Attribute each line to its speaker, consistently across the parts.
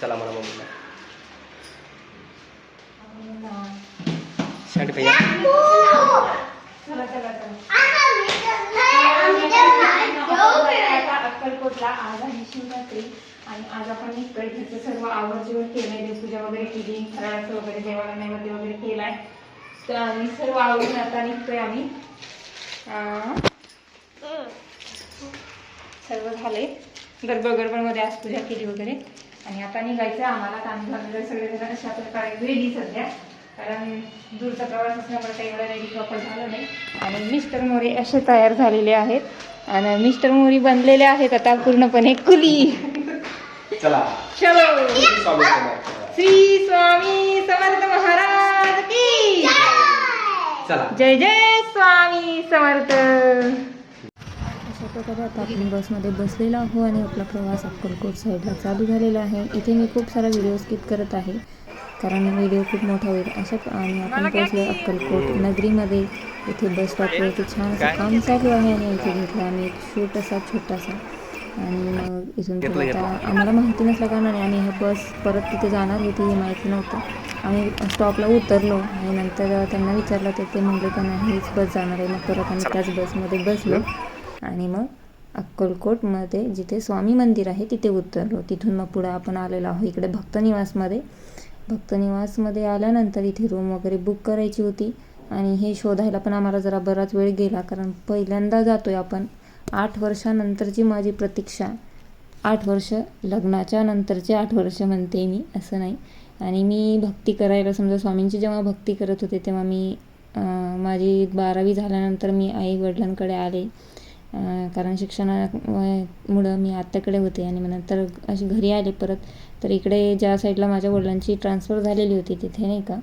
Speaker 1: चला मला मम्मीला. सांड भैया
Speaker 2: अक्कलकोटला आज आहे शिवरात्री आणि आज आपण निघतोय घरचं सर्व आवर्जून केलंय देवपूजा वगैरे केली फराळाचं वगैरे देवाला नैवेद्य वगैरे केलाय. तर आम्ही सर्व आवडून आता निघतोय आम्ही. सर्व झालंय गडबड गडबडमध्ये आज पूजा केली वगैरे. आणि आता निघायचं आम्हाला आम्ही झालेलं सगळेजण. अशा प्रकारे रेडी सध्या. कारण दूरचा प्रवास असल्यामुळे काही एवढं रेडी प्रॉपर झालं नाही. आणि मिस्टर मोरे असे तयार झालेले आहेत. आणि मिस्टर मोरी बनलेले आहेत आता पूर्णपणे कुली.
Speaker 1: चला.
Speaker 2: चलो. श्री स्वामी समर्थ महाराज.
Speaker 1: चला.
Speaker 2: जय जय स्वामी समर्थ.
Speaker 3: अशा प्रकारे आता आपण बसमध्ये बसलेलो आहो आणि आपला प्रवास अक्कलकोट साईडला चालू झालेला आहे. इथे मी खूप सारा व्हिडिओ स्किप करत आहे. कारण व्हिडिओ खूप मोठा होईल. अशा आणि आपण पोहोचलो अक्कलकोट नगरीमध्ये. इथे बस स्टॉपवरती छान असं काम चालू आहे आणि इथे घेतला आम्ही एक शूट असा छोटासा आणि मग इथून पुढे आता आम्हाला माहिती नसल्या कारणाने आणि हे बस परत तिथे जाणार होती हे माहिती नव्हतं. आम्ही स्टॉपला उतरलो आणि नंतर त्यांना विचारलं तर ते म्हणले का नाही हीच बस जाणार आहे. मग परत आम्ही त्याच बसमध्ये बसलो. आणि मग अक्कलकोटमध्ये जिथे स्वामी मंदिर आहे तिथे उतरलो. तिथून मग पुढं आपण आलेलो आहोत इकडे भक्तनिवासमध्ये. भक्तनिवासमध्ये आल्यानंतर इथे रूम वगैरे बुक करायची होती. आणि हे शोधायला पण आम्हाला जरा बराच वेळ गेला कारण पहिल्यांदा जातोय आपण. आठ वर्षानंतरची माझी प्रतीक्षा. आठ वर्ष लग्नाच्या नंतरचे आठ वर्ष म्हणते मी असं नाही. आणि मी भक्ती करायला समजा स्वामींची जेव्हा भक्ती करत होते तेव्हा मी माझी बारावी झाल्यानंतर मी आई वडिलांकडे आले कारण शिक्षणामुळं मी आत्याकडे होते आणि मग नंतर अशी घरी आले परत. तर इकडे ज्या साईडला माझ्या वडिलांची ट्रान्सफर झालेली होती तिथे नाही का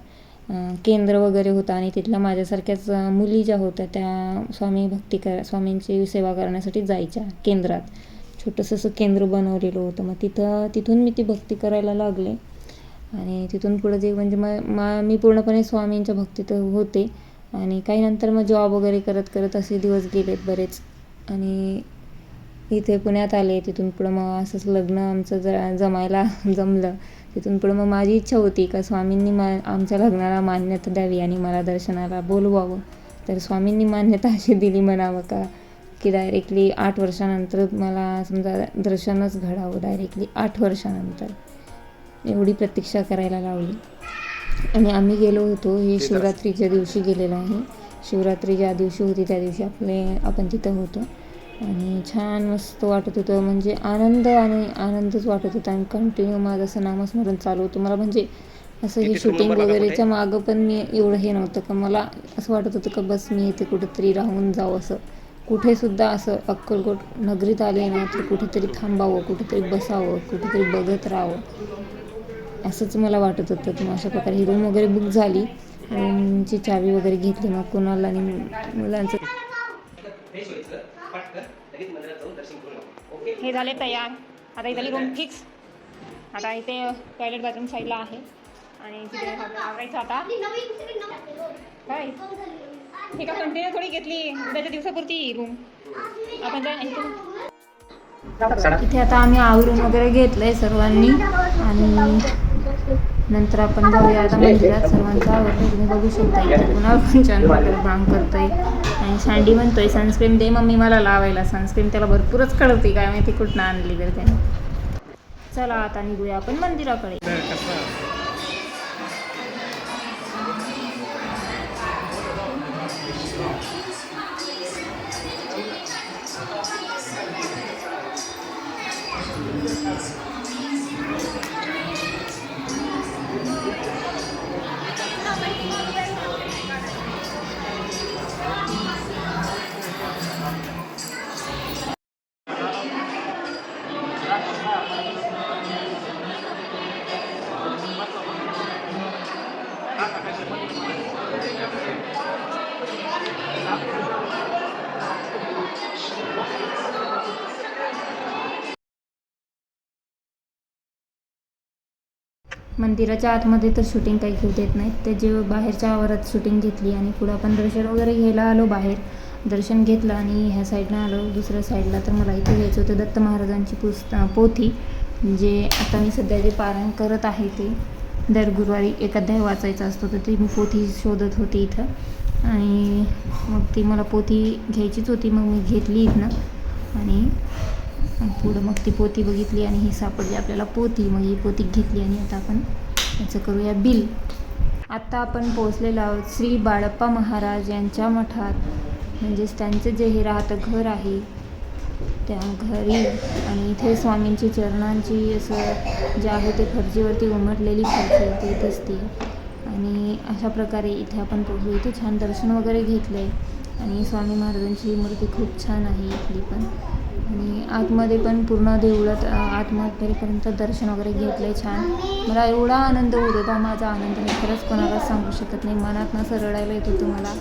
Speaker 3: केंद्र वगैरे होतं आणि तिथल्या माझ्यासारख्याच मुली ज्या होत्या त्या स्वामी भक्ती कर स्वामींची सेवा करण्यासाठी जायच्या केंद्रात. छोटंसं असं केंद्र बनवलेलं होतं. मग तिथं तिथून मी ती भक्ती करायला लागले. आणि तिथून पुढं जे म्हणजे मग मा मी पूर्णपणे स्वामींच्या भक्तीत होते. आणि काही नंतर मग जॉब वगैरे करत करत असे दिवस गेलेत बरेच. आणि इथे पुण्यात आले तिथून पुढं मग असंच लग्न आमचं जरा जमायला जमलं. तिथून पुढं मग माझी इच्छा होती का स्वामींनी मा आमच्या लग्नाला मान्यता द्यावी आणि मला दर्शनाला बोलवावं. तर स्वामींनी मान्यता अशी दिली म्हणावं का की डायरेक्टली आठ वर्षानंतर मला समजा दर्शनच घडावं डायरेक्टली आठ वर्षानंतर. एवढी प्रतीक्षा करायला लावली. आणि आम्ही गेलो होतो हे शिवरात्रीच्या दिवशी गेलेलो आहे. शिवरात्री ज्या दिवशी होती त्या दिवशी आपले आपण तिथं होतो. आणि छान मस्त वाटत होतं. म्हणजे आनंद आणि आनंदच वाटत होता आणि कंटिन्यू माझं असं नामस्मरण चालू होतं. मला म्हणजे असं हे शूटिंग वगैरेच्या मागं पण मी एवढं हे नव्हतं. का मला असं वाटत होतं का बस मी इथे कुठेतरी राहून जावं असं. कुठेसुद्धा असं अक्कलकोट नगरीत आले ना तर कुठेतरी थांबावं कुठेतरी बसावं कुठेतरी बघत राहावं. असंच मला वाटत होतं. तर अशा प्रकारे ही रूम वगैरे बुक झाली. रूमची चावी वगैरे घेतली. मग कुणाला आणि मुलांचं
Speaker 1: फ्रेश व्हायचं पटकन लगेच मंदिरात जाऊन दर्शन करून येऊ. ओके
Speaker 2: हे झाले तयार. आता इथली रूम फिक्स आता इथे टॉयलेट बाथरूम साईडला आहे. आणि तिथे आपल्याला आवरायचं आता. काय? हे का कंटिन्यू थोडी घेतली? उद्याच्या दिवसापुरती रूम आपण जा इथून
Speaker 3: इथे आता आम्ही आवरून वगैरे घेतलंय सर्वांनी. आणि नंतर आपण जाऊया. आता मंदिरात सर्वांचा आवडलं तुम्ही बघू शकता इथे पुन्हा छान वगैरे काम करतोय. आणि सँडी म्हणतोय सनस्क्रीन दे मम्मी मला लावायला सनस्क्रीन त्याला भरपूरच कळते काय माहिती कुठनं आणली तर त्याने. चला आता निघूया आपण मंदिराकडे. मंदिराच्या आतमध्ये तर शूटिंग काही घेऊ देत नाहीत. ते जे बाहेरच्या आवारात शूटिंग घेतली आणि पुढं आपण दर्शन वगैरे घ्यायला आलो बाहेर दर्शन घेतलं आणि ह्या साईडनं आलो दुसऱ्या साईडला तर मला इथे घ्यायचं होतं दत्त महाराजांची पुस्त पोथी. जे आता मी सध्या जे पारायण करत आहे ते दर गुरुवारी एक अध्याय वाचायचा असतो तर ती मी पोथी शोधत होती इथं. आणि मग ती मला पोथी घ्यायचीच होती मग मी घेतली इथनं. आणि पुढं मग ती पोती बघितली आणि ही सापडली. आपल्याला पोती मग ही पोती घेतली आणि आता आपण याचं करूया बिल. आत्ता आपण पोहोचलेलो आहोत श्री बाळप्पा महाराज यांच्या मठात. म्हणजेच त्यांचं जे हे राहतं घर आहे त्या घरी आणि इथे स्वामींची चरणांची असं जे आहे ते खर्चीवरती उमटलेली खर्ची ते दिसते. आणि अशा प्रकारे इथे आपण पोहोचलो. इथे छान दर्शन वगैरे घेतलं आहे आणि स्वामी महाराजांची मूर्ती खूप छान आहे इथली पण. आणि आतमध्ये पण पूर्ण देवळात आतमध्येपर्यंत दर्शन वगैरे घेतलं आहे छान. मला एवढा आनंद होत होता माझा आनंद मी खरंच कोणालाच सांगू शकत नाही. मनात असं रडायला येत होतं मला.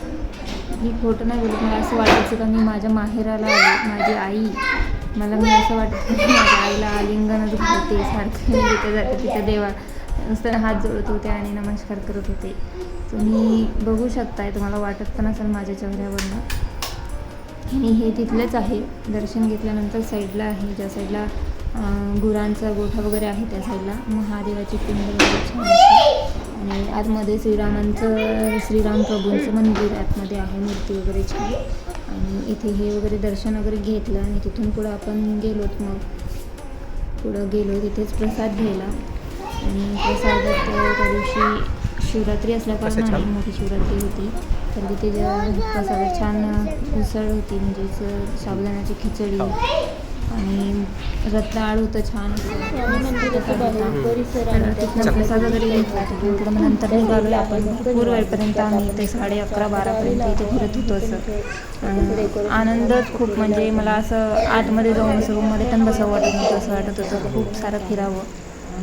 Speaker 3: मी खोटं नाही बोलत मला असं वाटायचं का मी माझ्या माहेराला आले माझी आई. मला मी असं वाटत की माझ्या आईला आलिंगनच घालते सारखं तिथे जाते तिथे देवा नुसतं हात जोडत होते आणि नमस्कार करत होते. तुम्ही बघू शकताय तुम्हाला वाटत पण असेल माझ्या चेहऱ्यावरनं. आणि हे तिथलेच आहे. दर्शन घेतल्यानंतर साईडला आहे. ज्या साईडला गुरांचा गोठा वगैरे आहे त्या साईडला. महादेवाची पिंड वगैरे छान. आणि आतमध्ये श्रीरामांचं श्रीराम प्रभूंचं मंदिर आतमध्ये आहे. मूर्ती वगैरे छान आणि इथे हे वगैरे दर्शन वगैरे घेतलं आणि तिथून पुढं आपण गेलोत मग. पुढं गेलो तिथेच प्रसाद घ्यायला. आणि प्रसादात त्या दिवशी शिवरात्री असल्याकारणाने मोठी शिवरात्री होती. तर तिथे ज- प्रसादात छान उसळ होती म्हणजेच अ, साबुदाण्याची खिचडी आणि रताळ होतं. छान तिथनं प्रसाद वगैरे घेतला तिथून पुढं मग नंतर निघालो आपण. भरपूर वेळपर्यंत आम्ही इथे साडे अकरा बारापर्यंत इथे फिरत होतो असं. आणि आनंदच खूप म्हणजे मला असं आतमध्ये जाऊन असं रूममध्ये पण बसावं वाटत नव्हतं असं वाटत होतं. खूप सारं फिरावं.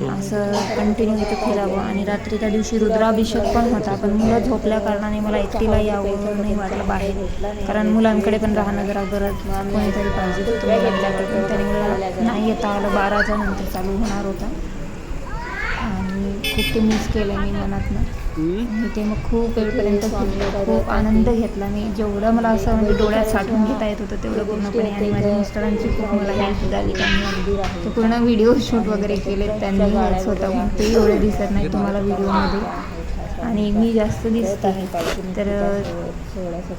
Speaker 3: असं कंटिन्यू इथं फिरावं. आणि रात्री त्या दिवशी रुद्राभिषेक पण होता. पण मुलं झोपल्या कारणाने मला एकटीला यावं नाही वाटलं बाहेर. कारण मुलांकडे पण राहणं जरा गरज कोणीतरी पाहिजे. तुम्ही मुलांच्याकडे पण नाही येता आलं. बाराच्या नंतर चालू होणार होता. खूप ते मिस केलं मी मनातनं. मी ते मग खूप वेळपर्यंत खूप आनंद घेतला मी. जेवढं मला असं म्हणजे डोळ्यात साठवून घेता येत होतं तेवढं पूर्णपणे. आणि माझ्या मिस्टरांची खूप मला हेल्प झाली. त्यांनी पूर्ण व्हिडिओ शूट वगैरे केले. त्यांनी स्वतःहून ते एवढे दिसत नाही तुम्हाला व्हिडिओमध्ये आणि मी जास्त दिसत. आहे तर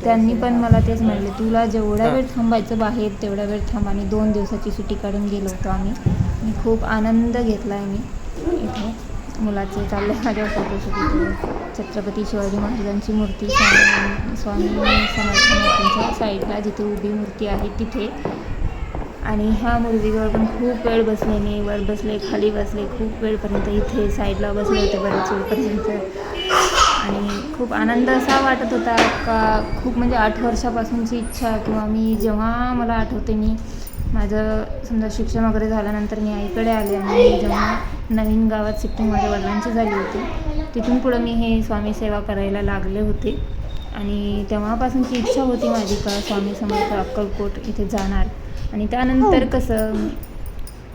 Speaker 3: त्यांनी पण मला तेच म्हणले तुला जेवढा वेळ थांबायचं बाहेर तेवढा वेळ थांब. आणि दोन दिवसाची सुट्टी काढून गेलो होतो आम्ही. मी खूप आनंद घेतला आहे मी इथे. मुलाचे चालले माझ्या फोटोशूट छत्रपती शिवाजी महाराजांची मूर्ती स्वामी स्वामी समर्थ मूर्तींच्या साईडला जिथे उभी मूर्ती आहे तिथे. आणि ह्या मूर्तीजवळ पण खूप वेळ बसले मी. वर बसले खाली बसले खूप वेळपर्यंत इथे साईडला बसले होते बरेच वेळपर्यंत. आणि खूप आनंद असा वाटत होता का खूप म्हणजे आठ वर्षापासूनची इच्छा किंवा मी जेव्हा मला आठवते मी माझं समजा शिक्षण वगैरे झाल्यानंतर मी आईकडे आले आणि जेव्हा नवीन गावात शिफ्टिंग माझ्या वडिलांची झाली होती तिथून पुढं मी हे स्वामी सेवा करायला लागले होते. आणि तेव्हापासूनची इच्छा होती माझी का स्वामी समर्थ अक्कलकोट इथे जाणार. आणि त्यानंतर कसं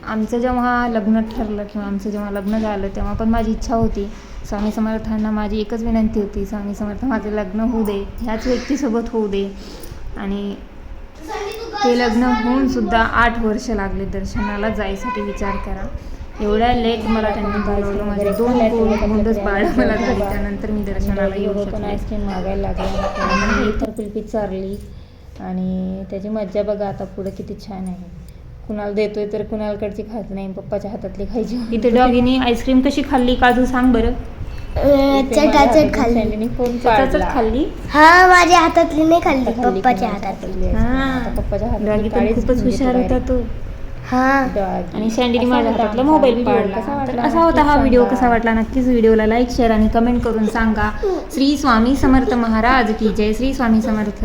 Speaker 3: आमचं जेव्हा लग्न ठरलं किंवा आमचं जेव्हा लग्न झालं तेव्हा पण माझी इच्छा होती. स्वामी समर्थांना माझी एकच विनंती होती स्वामी समर्थ माझं लग्न होऊ दे ह्याच व्यक्तीसोबत होऊ दे. आणि ते लग्न होऊन सुद्धा आठ वर्ष लागले दर्शनाला जायसाठी विचार करा. एवढ्या लेट मला त्यांनी बोलवलं माझे दोन गोल गोंडच बाळ मला झाली त्यानंतर मी दर्शनाला येऊ शकले.
Speaker 2: आईस्क्रीम मागायला लागला. इतर पिलपी चारली आणि त्याची मज्जा बघा आता पुढे किती छान आहे. कुणाला देतोय तर कुणालकडची खात नाही पप्पाच्या हातातली खायची.
Speaker 3: इथे डॉगीने आईस्क्रीम कशी खाल्ली? का तू सांग बरं.
Speaker 4: चटाचट खाल्ली
Speaker 2: सँडीने फोन
Speaker 3: त्याच
Speaker 2: पाडला.
Speaker 3: खाल्ली
Speaker 4: हा माझ्या हातातली नाही खाल्ली पप्पाच्या हातातली.
Speaker 3: हा.
Speaker 2: पप्पाच्या
Speaker 3: खूपच हुशार होता तो
Speaker 4: हा.
Speaker 3: आणि सँडीने माझ्या
Speaker 2: होता
Speaker 3: हातातला मोबाईल
Speaker 2: व्हिडिओ?
Speaker 3: पाडला
Speaker 2: कसा
Speaker 3: तर
Speaker 2: वाटला?
Speaker 3: असा होता हा
Speaker 2: नक्कीच
Speaker 3: व्हिडिओ. कसा वाटला नक्कीच व्हिडिओला लाईक शेअर आणि कमेंट करून सांगा श्री स्वामी समर्थ महाराज की जय श्री स्वामी समर्थ